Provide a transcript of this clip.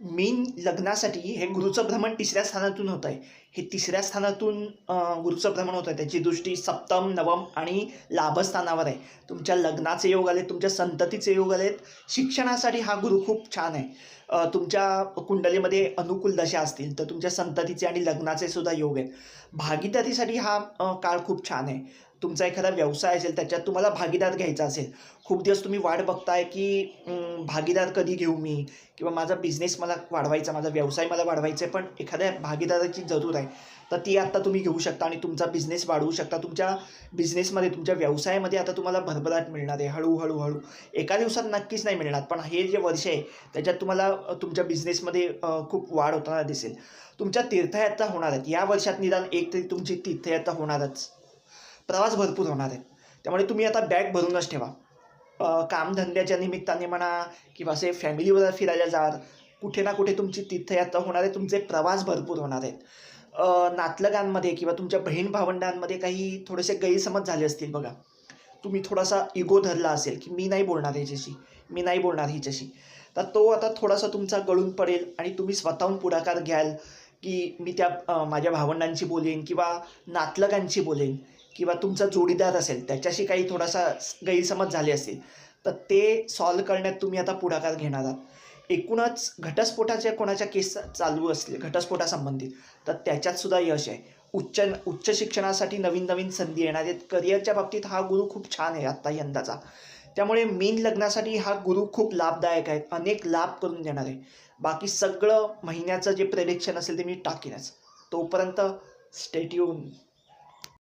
Main लग्नासाठी हे गुरुचं भ्रमण तिसऱ्या स्थानातून होत आहे. हे तिसऱ्या स्थानातून गुरुचं भ्रमण होत आहे. त्याची दृष्टी सप्तम नवम आणि लाभस्थानावर आहे. तुमच्या लग्नाचे योग आलेत तुमच्या संततीचे योग आलेत. शिक्षणासाठी हा गुरु खूप छान आहे. तुमच्या कुंडलीमध्ये अनुकूल दशा असतील तर तुमच्या संततीचे आणि लग्नाचे सुद्धा योग आहेत. भागीदारीसाठी हा काळ खूप छान आहे. तुमचा एखादा व्यवसाय असेल त्याच्यात तुम्हाला भागीदार घ्यायचा असेल खूप दिवस तुम्ही वाट बघताय की भागीदार कधी घेऊ मी? किंवा माझा बिझनेस मला वाढवायचा माझा व्यवसाय मला वाढवायचा आहे पण एखाद्या भागीदाराची जरूर आहे. तर ती आत्ता तुम्ही घेऊ शकता आणि तुमचा बिझनेस वाढवू शकता. तुमच्या बिझनेसमध्ये तुमच्या व्यवसायामध्ये आता तुम्हाला भरभराट मिळणार आहे. हळूहळू हळू एका दिवसात नक्कीच नाही मिळणार पण हे जे वर्ष आहे त्याच्यात तुम्हाला तुमच्या बिझनेसमध्ये खूप वाढ होताना दिसेल. तुमच्या तीर्थयात्रा होणार आहेत या वर्षात निदान एक तरी तुमची तीर्थयात्रा होणारच. प्रवास भरपूर होणार आहेत. त्यामुळे तुम्ही आता बॅग भरूनच ठेवा. कामधंद्याच्या निमित्ताने म्हणा किंवा असे फॅमिलीवर फिरायला जा कुठे ना कुठे तुमची तीर्थयात्रा होणार आहे तुमचे प्रवास भरपूर होणार आहेत. नातलगांमध्ये किंवा तुमच्या बहीण भावंडांमध्ये काही थोडेसे गैरसमज झाले असतील बघा. तुम्ही थोडासा इगो धरला असेल की मी नाही बोलणार ह्याच्याशी मी नाही बोलणार हिच्याशी तर तो आता थोडासा तुमचा गळून पडेल आणि तुम्ही स्वतःहून पुढाकार घ्याल की मी त्या माझ्या भावंडांशी बोलेन किंवा नातलगांशी बोलेन. किंवा तुमचा जोडीदार असेल त्याच्याशी काही थोडासा गैरसमज झाले असतील तर ते सॉल्व करण्यात तुम्ही आता पुढाकार घेणार आहात. एकूणच घटस्फोटाच्या कोणाच्या केस चालू असले घटस्फोटासंबंधित तर त्याच्यात सुद्धा यश आहे. उच्च उच्च शिक्षणासाठी नवीन नवीन संधी येणार आहेत. करिअरच्या बाबतीत हा गुरु खूप छान आहे आत्ता यंदाचा. त्यामुळे मीन लग्नासाठी हा गुरु खूप लाभदायक आहे. अनेक लाभ करून देणार आहे. बाकी सगळं महिन्याचं जे प्रेडिक्शन असेल ते मी टाकीनच. तोपर्यंत स्टेट्यून